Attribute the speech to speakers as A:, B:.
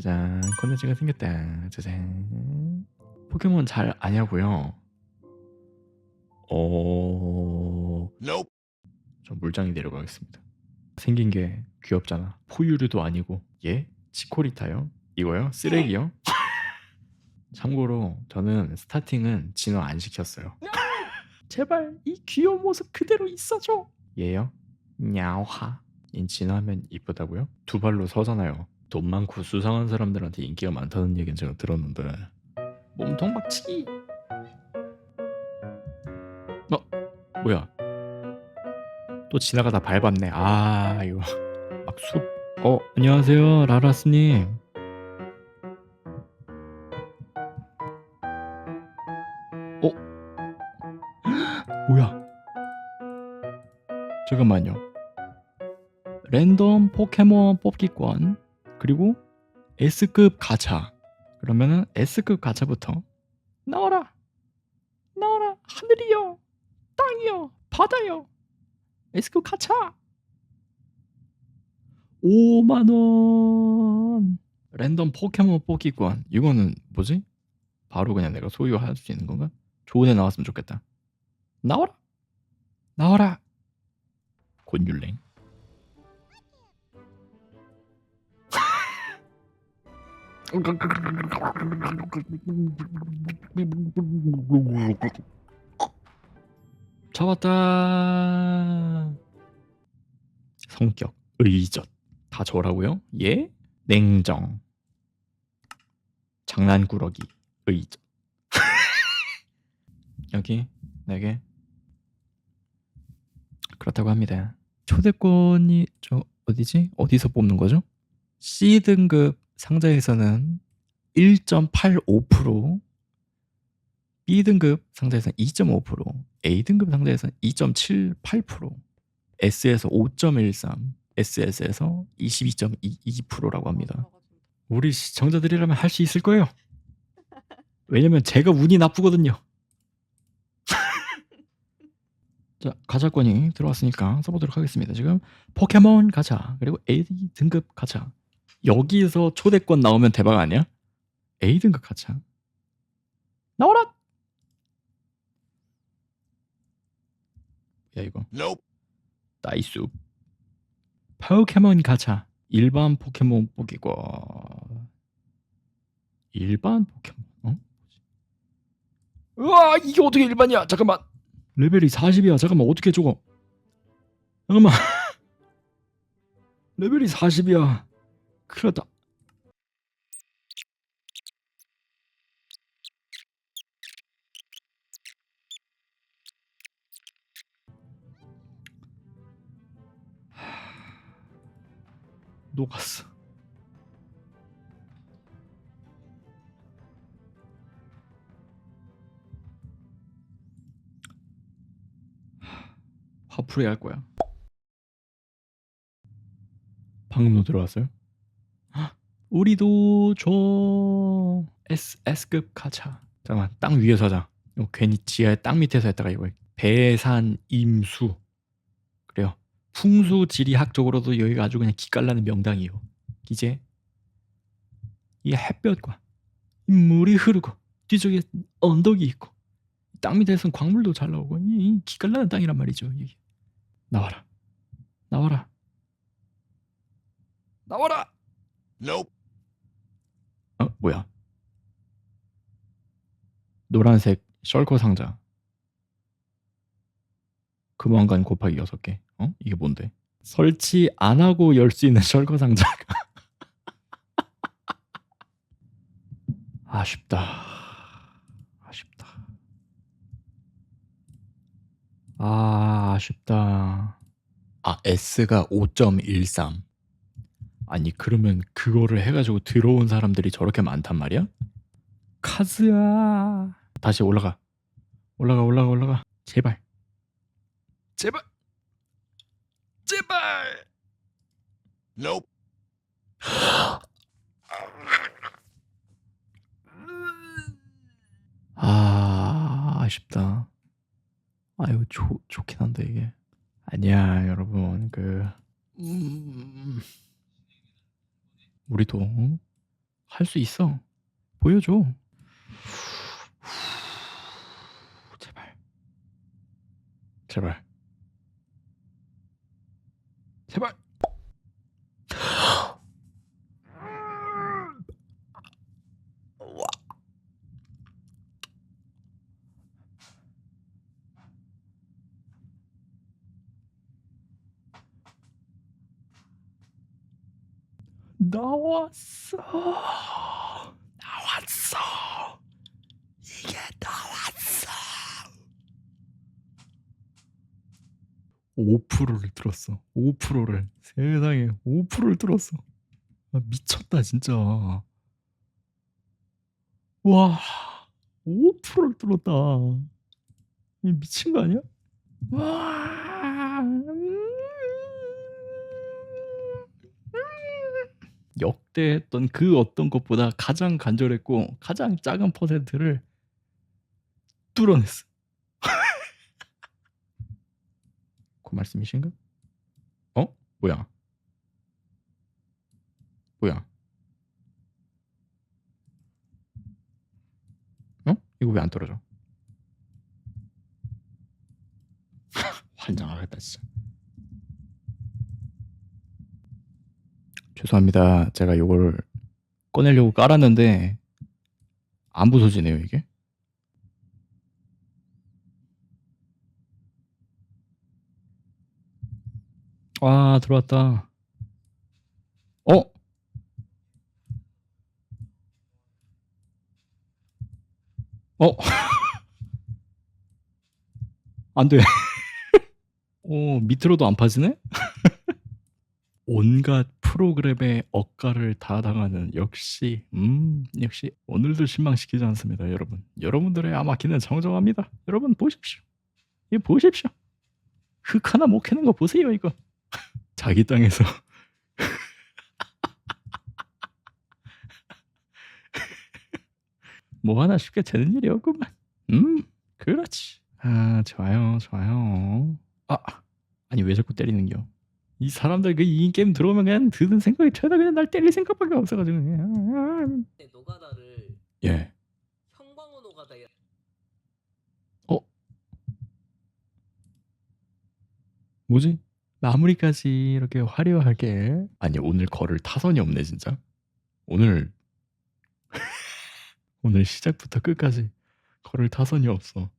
A: 짜잔 콘텐츠가 생겼다 짜잔 포켓몬 잘 아냐고요? 어...
B: Nope.
A: 저 물장이 데려가겠습니다 생긴 게 귀엽잖아 포유류도 아니고 얘? 치코리타요? 이거요? 쓰레기요? 참고로 저는 스타팅은 진화 안 시켰어요 제발 이 귀여운 모습 그대로 있어줘 얘요? 냐오하 인 진화하면 이쁘다고요? 두 발로 서잖아요 돈 많고 수상한 사람들한테 인기가 많다는 얘기는 제가 들었는데. 몸통 박치기. 어? 뭐야? 또 지나가다 밟았네. 아 이거. 막숲 어 안녕하세요 라라스님. 어? 뭐야? 잠깐만요. 랜덤 포켓몬 뽑기권 그리고 S급 가차. 그러면은 S급 가차부터 나와라. 나와라. 하늘이여. 땅이여. 바다여. S급 가차. 5만원. 랜덤 포켓몬 뽑기권. 이거는 뭐지? 바로 그냥 내가 소유할 수 있는 건가? 좋은 애 나왔으면 좋겠다. 나와라. 나와라. 곤율랭 잡았다. 성격, 의젓 다 저라고요? 예? 냉정, 장난꾸러기, 의젓. 여기 네개 그렇다고 합니다. 초대권이 저 어디지? 어디서 뽑는 거죠? C 등급 상자에서는 1.85%, B 등급 상자에서는 2.5%, A 등급 상자에서는 2.78%, S에서 5.13, SS에서 22.22%라고 합니다. 우리 시청자들이라면 할 수 있을 거예요. 왜냐면 제가 운이 나쁘거든요. 자, 가차권이 들어왔으니까 써보도록 하겠습니다. 지금 포켓몬 가차, 그리고 A 등급 가차. 여기서 초대권 나오면 대박 아니야? A 등급 가차. 나와라! 야 이거.
B: Nope.
A: 나이스. 포켓몬 가차 일반 포켓몬 뽑기권 일반 포켓몬? 어? 우와 이게 어떻게 일반이야? 잠깐만. 레벨이 40이야. 잠깐만 어떻게 저거 잠깐만. 레벨이 40이야 났다 녹았어. 화풀이 할 거야. 방금 너 들어왔어요? 헉, 우리도 줘 S S급 가차. 잠깐만 땅 위에서 하자. 이거 괜히 지하에 땅 밑에서 했다가 이거 배산 임수 그래요. 풍수 지리학적으로도 여기가 아주 그냥 기깔나는 명당이요. 이제 이 햇볕과 이 물이 흐르고 뒤쪽에 언덕이 있고 땅 밑에서는 광물도 잘 나오고 이, 이 기깔나는 땅이란 말이죠. 이게. 나와라, 나와라, 나와라.
B: Nope.
A: 어 뭐야? 노란색 셜커 상자. 금왕관 곱하기 6개. 어? 이게 뭔데? 설치 안 하고 열 수 있는 셜커 상자가. 아쉽다. 아쉽다. 아, 아쉽다. 아, S가 5.13. 아니, 그러면 그거를 해가지고 들어온 사람들이 저렇게 많단 말이야? 카즈야. 다시 올라가. 올라가, 올라가, 올라가. 제발. 제발. 제발.
B: Nope.
A: 아, 아쉽다. 아유, 좋, 좋긴 한데, 이게. 아니야, 여러분. 그, 음, 우리도 응? 할수 있어. 보여줘. 제발. 제발. 제발. 나왔어. 나왔어. 이게 나왔어. 5%를 들었어. 5%를 세상에 5%를 들었어. 아, 미쳤다 진짜. 와, 5%를 들었다. 이 미친 거 아니야? 와. 역대 했던 그 어떤 것보다 가장 간절했고 가장 작은 퍼센트를 뚫어냈어. 그 말씀이신가? 어? 뭐야? 뭐야? 어? 이거 왜 안 떨어져? 환장하겠다 진짜. 죄송합니다. 제가 요걸 꺼내려고 깔았는데 안 부서지네요 이게. 와 들어왔다. 어? 어? 안 돼. 오 밑으로도 안 파지네? 온갖 프로그램의 억가를 다 당하는 역시 음 역시 오늘도 실망시키지 않습니다 여러분. 여러분들의 아마키는 정정합니다. 여러분 보십시오. 이거 보십시오. 흙 하나 못 캐는 거 보세요 이거. 자기 땅에서. 뭐 하나 쉽게 되는 일이 없구만. 음 그렇지. 아 좋아요 좋아요. 아 아니 왜 자꾸 때리는겨 이 사람들 그이 게임 들어오면 그냥 드는 생각이 최다. 그냥 날 때릴 생각밖에 없어가지고 그냥.
C: 네, 노가다를
A: 예.
C: 형광호 노가다
A: 뭐지? 마무리까지 이렇게 화려하게. 아니 오늘 걸을 타선이 없네 진짜. 오늘 오늘 시작부터 끝까지 걸을 타선이 없어